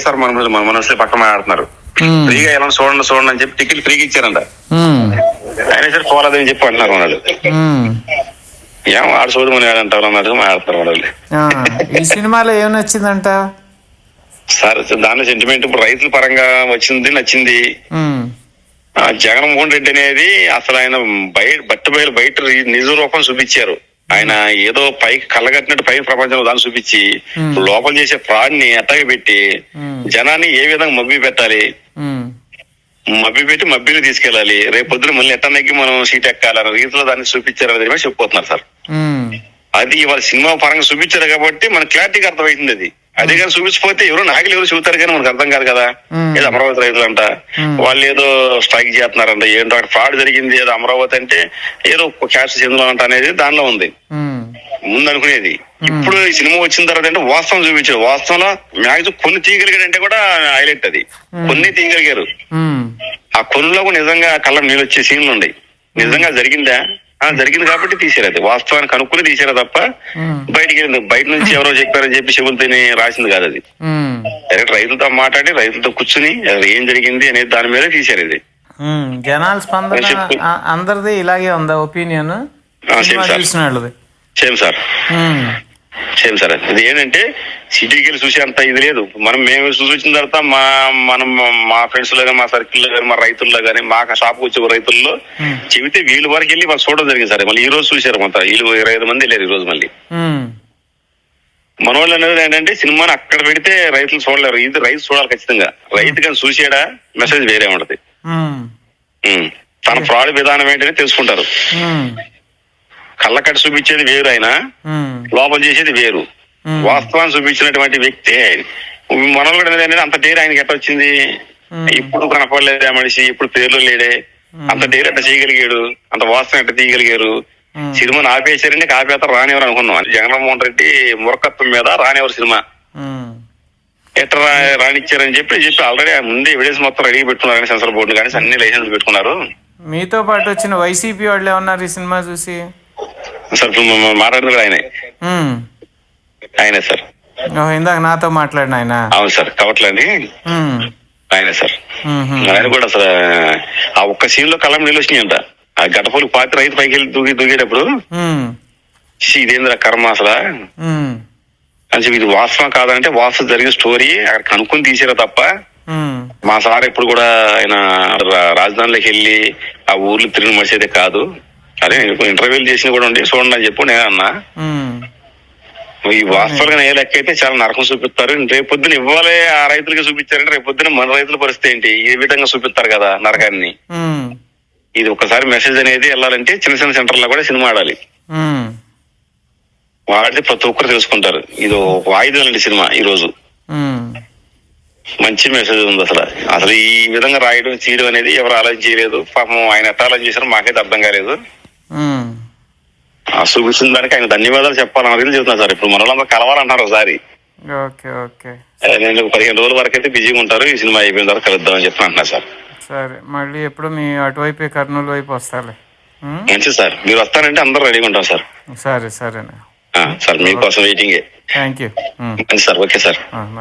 వైఎస్ఆర్ మన మన మనసులో పక్కన మాట్లాడుతున్నారు. ఉమ్, ఫ్రీగా ఎలా చూడండి చూడండి అని చెప్పి టికెట్ ఫ్రీగా ఇచ్చారంట. ఆయన సరే పోలేదని చెప్పి అంటున్నారు వాళ్ళు. ఏం ఆడు చూడమని అంటారు అన్నట్టుగా మాట్లాడుతున్నారు వాళ్ళు ఆ, ఈ సినిమాలో ఏం నచ్చిందంట? సార్ దాని సెంటిమెంట్ ఇప్పుడు రైతుల పరంగా వచ్చింది నచ్చింది. జగన్మోహన్ రెడ్డి అనేది అసలు ఆయన బయట బట్టి బయలు బయట నిజ రూపం చూపించారు. ఆయన ఏదో పైకి కళ్ళగట్టినట్టు పైకి ప్రపంచంలో దాన్ని చూపించి. లోపల చేసే ఫ్రాడ్ని అట్టగా పెట్టి. జనాన్ని ఏ విధంగా మబ్బి పెట్టాలి? మబ్బి పెట్టి మబ్బిని తీసుకెళ్ళాలి. రేపు పొద్దున మళ్ళీ ఎట్ట నెగ్గి మనం సీట్ ఎక్కాలన్న రీతిలో దాన్ని చూపించారు అనేది కూడా చెప్పిపోతున్నారు సార్ అది ఇవాళ సినిమా పరంగా చూపించారు కాబట్టి మన క్లారిటీగా అర్థమవుతుంది అది. అదే కానీ చూపించకపోతే ఎవరు నాగలి ఎవరు చూస్తారు కానీ మనకు అర్థం కాదు కదా. ఏదో అమరావతి రైతులు అంట. వాళ్ళు ఏదో స్ట్రైక్ చేస్తున్నారంట. ఏంటో అక్కడ ఫ్రాడ్ జరిగింది. ఏదో అమరావతి అంటే ఏదో క్యాస్ట్ చెందులో అంట అనేది దానిలో ఉంది. ముందు అనుకునేది. ఇప్పుడు ఈ సినిమా వచ్చిన తర్వాత అంటే వాస్తవం చూపించారు. వాస్తవంలో మ్యాక్సిమం కొన్ని తీయగలిగాడంటే కూడా హైలైట్ అది. కొన్ని తీయగలిగారు ఆ కొన్నిలో కూడా నిజంగా కళ్ళ నీళ్ళు వచ్చే సీన్లు ఉన్నాయి. నిజంగా జరిగిందా? జరిగింది కాబట్టి తీసారు అది. వాస్తవానికి కనుక్కుని తీసారా తప్ప బయటికి వెళ్ళింది. బయట నుంచి ఎవరో చెప్పారని చెప్పి శివులతోని రాసింది కాదు అది. డైరెక్ట్ రైతులతో మాట్లాడి రైతులతో కూర్చుని ఏం జరిగింది అనేది దాని మీద తీశారు ఇది. జనాల స్పందన అందరిది ఇలాగే ఉందా? Opinion? Same sir same sir um, same sir ఇది ఏంటంటే సిటీకి వెళ్ళి చూసే అంత ఇది లేదు. మనం మేము చూసి వచ్చిన తర్వాత మా మనం మా ఫ్రెండ్స్లో కానీ మా సర్కిల్లో కానీ మా రైతుల్లో కానీ మా షాప్ వచ్చే రైతుల్లో. చెబితే వీళ్ళ వరకు వెళ్ళి వాళ్ళు చూడడం జరిగింది సార్. మళ్ళీ ఈ రోజు చూశారు మొత్తం. వీళ్ళు ఇరవై ఐదు మంది వెళ్ళారు ఈ రోజు మళ్ళీ. మనోళ్ళు అనేది ఏంటంటే సినిమాని అక్కడ పెడితే రైతులు చూడలేరు. ఇది రైతు చూడాలి ఖచ్చితంగా. రైతు కానీ చూసాడా మెసేజ్ వేరే ఉంటది. తన ఫ్రాడ్ విధానం ఏంటని తెలుసుకుంటారు. కళ్ళకట్టు చూపించేది వేరు ఆయన లోపల చేసేది వేరు. వాస్తవాన్ని చూపించినటువంటి వ్యక్తి అనేది అనేది అంత డేర్ ఆయనకి ఎట్ట వచ్చింది? Hmm. ఇప్పుడు కనపడలేదు ఆ మనిషి ఇప్పుడు పేర్లు లేడే. అంత డేర్ ఎట్ట చేయగలిగాడు? అంత వాస్తవం ఎట్ట తీయగలిగారు? Hmm. సినిమాని ఆపేశారని ఆపేత రానివ్వరు అనుకున్నాం. జగన్మోహన్ రెడ్డి మూర్ఖత్వం మీద రానివ్వరు సినిమా. ఎట్ట రానిచ్చారని చెప్పి చెప్పి ఆల్రెడీ ముందే ఎవిడెన్స్ మొత్తం రెడీ పెట్టుకున్నారు సెన్సర్ బోర్డు కానీ అన్ని లైసెన్స్ పెట్టుకున్నారు. మీతో పాటు వచ్చిన వైసీపీ వాళ్ళు ఏమన్నారు ఈ సినిమా చూసి? సార్ ఇప్పుడు మ- మాట్లాడింది కూడా ఆయనే. ఉమ్, ఆయనే సార్. ఇందాక నాతో మాట్లాడిన ఆయన. అవును సార్ కవట్లండి. ఆయనే సార్. ఆయన కూడా అసలు ఆ ఒక్క సీన్లో కళ్ళం నీళ్ళు వచ్చినాయంట ఆ గడపలు పాతి రైతు పైకి వెళ్ళి దూకి దూకేటప్పుడు ఉమ్, "ఛీ, ఇదేంద్ర కర్మ అసలు? అని చెప్పి ఇది వాస్తవం కాదంటే వాస్తవం జరిగిన స్టోరీ అక్కడ కనుక్కొని తీసారా తప్ప మా సార్ ఎప్పుడు కూడా ఆయన రాజధానిలోకి వెళ్ళి ఆ ఊర్లు తిరిగి మడిచేదే కాదు. అదే ఇంటర్వ్యూలు చేసిన కూడా ఉండి చూడండి అని చెప్పి నేను అన్నా. ఈ వాస్తవాలుగా ఏ లెక్క అయితే చాలా నరకం చూపిస్తారు. రేపు పొద్దున ఇవ్వాలి ఆ రైతులకి చూపించారంటే రేపు పొద్దున మన రైతుల పరిస్థితి ఏంటి? ఈ విధంగా చూపిస్తారు కదా నరకాన్ని. ఇది ఒకసారి మెసేజ్ అనేది వెళ్ళాలంటే చిన్న చిన్న సెంటర్లో కూడా సినిమా ఆడాలి. వాడితే ప్రతి ఒక్కరు తెలుసుకుంటారు. ఇది ఒక వాయిదా అండి సినిమా ఈ రోజు. మంచి మెసేజ్ ఉంది అసలు. అసలు ఈ విధంగా రాయడం చేయడం అనేది ఎవరు ఆలోచన చేయలేదు పాపం ఆయన ఎట్లా ఆలోచన చేశారో మాకైతే అర్థం కాలేదు. చూపించిన దానికి ఆయన ధన్యవాదాలు చెప్పాలని అడిగి చెప్తున్నా సార్. ఇప్పుడు మన వాళ్ళందరూ కలవాలంటున్నారు ఒకసారి. Okay okay. నేను పదిహేను రోజుల వరకు అయితే బిజీగా ఉంటారు. ఈ సినిమా అయిపోయిన తర్వాత కలుద్దామని చెప్పి అంటున్నా సార్. సరే మళ్ళీ ఎప్పుడు మీ అటువైపు కర్నూలు వైపు వస్తాలే. ఉమ్, మంచిది సార్? మీరు వస్తారంటే అందరూ రెడీగా ఉంటాం సార్. సరే సరేనే. ఆ, సార్ మీకోసం వెయిటింగే థ్యాంక్ యూ మంచి సార్ ఓకే సార్.